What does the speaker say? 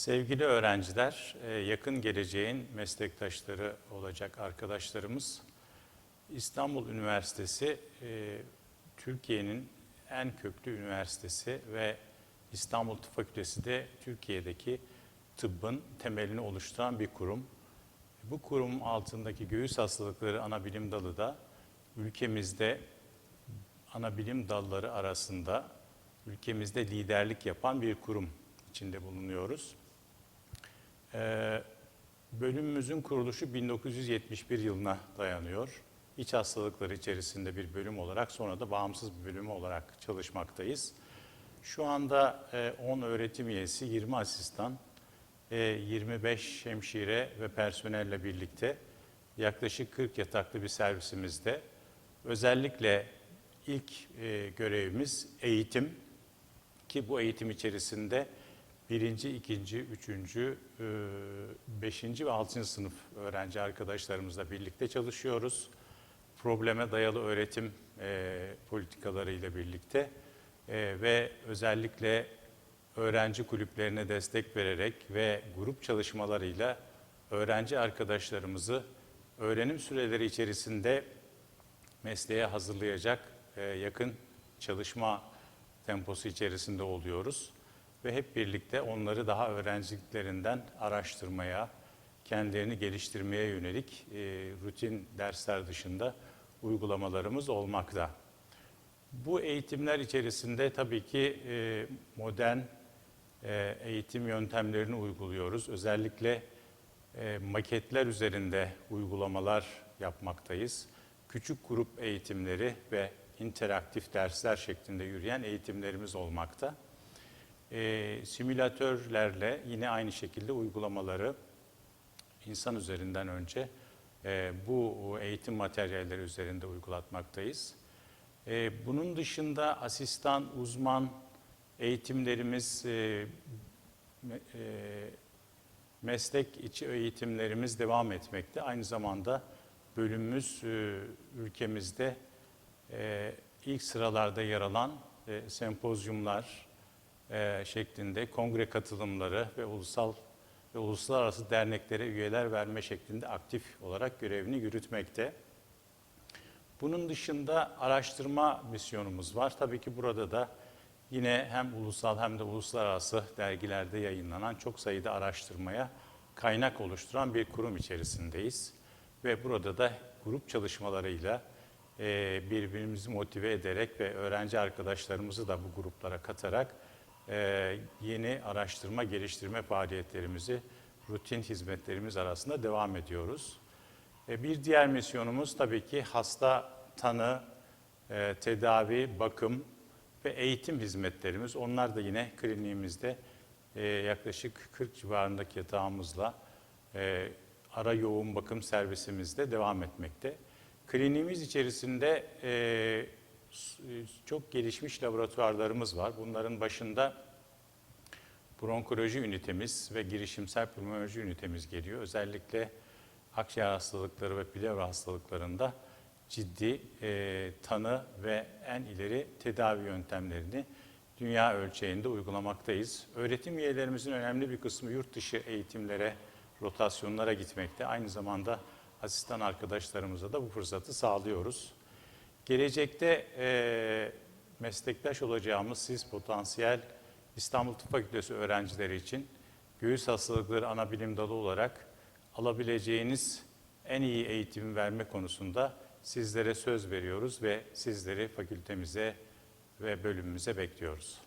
Sevgili öğrenciler, e, yakın geleceğin meslektaşları olacak arkadaşlarımız, İstanbul Üniversitesi e, Türkiye'nin en köklü üniversitesi ve İstanbul Tıp Fakültesi de Türkiye'deki tıbbın temelini oluşturan bir kurum. Bu kurum altındaki göğüs hastalıkları ana bilim dalı da ülkemizde ana bilim dalları arasında ülkemizde liderlik yapan bir kurum içinde bulunuyoruz. Ee, bölümümüzün kuruluşu 1971 yılına dayanıyor. İç hastalıkları içerisinde bir bölüm olarak sonra da bağımsız bir bölüm olarak çalışmaktayız. Şu anda e, 10 öğretim üyesi, 20 asistan, e, 25 hemşire ve personelle birlikte yaklaşık 40 yataklı bir servisimizde özellikle ilk e, görevimiz eğitim ki bu eğitim içerisinde birinci, ikinci, üçüncü, e, beşinci ve altıncı sınıf öğrenci arkadaşlarımızla birlikte çalışıyoruz. Probleme dayalı öğretim e, politikalarıyla birlikte e, ve özellikle öğrenci kulüplerine destek vererek ve grup çalışmalarıyla öğrenci arkadaşlarımızı öğrenim süreleri içerisinde mesleğe hazırlayacak yakın çalışma temposu içerisinde oluyoruz ve hep birlikte onları daha öğrenciliklerinden araştırmaya, kendilerini geliştirmeye yönelik e, rutin dersler dışında uygulamalarımız olmakta. Bu eğitimler içerisinde tabii ki e, modern e, eğitim yöntemlerini uyguluyoruz. Özellikle e, maketler üzerinde uygulamalar yapmaktayız. Küçük grup eğitimleri ve interaktif dersler şeklinde yürüyen eğitimlerimiz olmakta. E, simülatörlerle yine aynı şekilde uygulamaları insan üzerinden önce e, bu eğitim materyalleri üzerinde uygulatmaktayız. E, bunun dışında asistan, uzman eğitimlerimiz, e, e, meslek içi eğitimlerimiz devam etmekte. Aynı zamanda bölümümüz e, ülkemizde e, ilk sıralarda yer alan e, sempozyumlar e, şeklinde kongre katılımları ve ulusal ve uluslararası derneklere üyeler verme şeklinde aktif olarak görevini yürütmekte. Bunun dışında araştırma misyonumuz var. Tabii ki burada da yine hem ulusal hem de uluslararası dergilerde yayınlanan çok sayıda araştırmaya kaynak oluşturan bir kurum içerisindeyiz. Ve burada da grup çalışmalarıyla e, birbirimizi motive ederek ve öğrenci arkadaşlarımızı da bu gruplara katarak e, yeni araştırma geliştirme faaliyetlerimizi rutin hizmetlerimiz arasında devam ediyoruz. E, bir diğer misyonumuz tabii ki hasta tanı, e, tedavi, bakım ve eğitim hizmetlerimiz. Onlar da yine kliniğimizde e, yaklaşık 40 civarındaki yatağımızla e, ara yoğun bakım servisimizde devam etmekte. Kliniğimiz içerisinde çok gelişmiş laboratuvarlarımız var. Bunların başında bronkoloji ünitemiz ve girişimsel pulmonoloji ünitemiz geliyor. Özellikle akciğer hastalıkları ve plevra hastalıklarında ciddi e, tanı ve en ileri tedavi yöntemlerini dünya ölçeğinde uygulamaktayız. Öğretim üyelerimizin önemli bir kısmı yurt dışı eğitimlere, rotasyonlara gitmekte. Aynı zamanda asistan arkadaşlarımıza da bu fırsatı sağlıyoruz. Gelecekte e, meslektaş olacağımız siz potansiyel İstanbul Tıp Fakültesi öğrencileri için göğüs hastalıkları ana bilim dalı olarak alabileceğiniz en iyi eğitimi verme konusunda sizlere söz veriyoruz ve sizleri fakültemize ve bölümümüze bekliyoruz.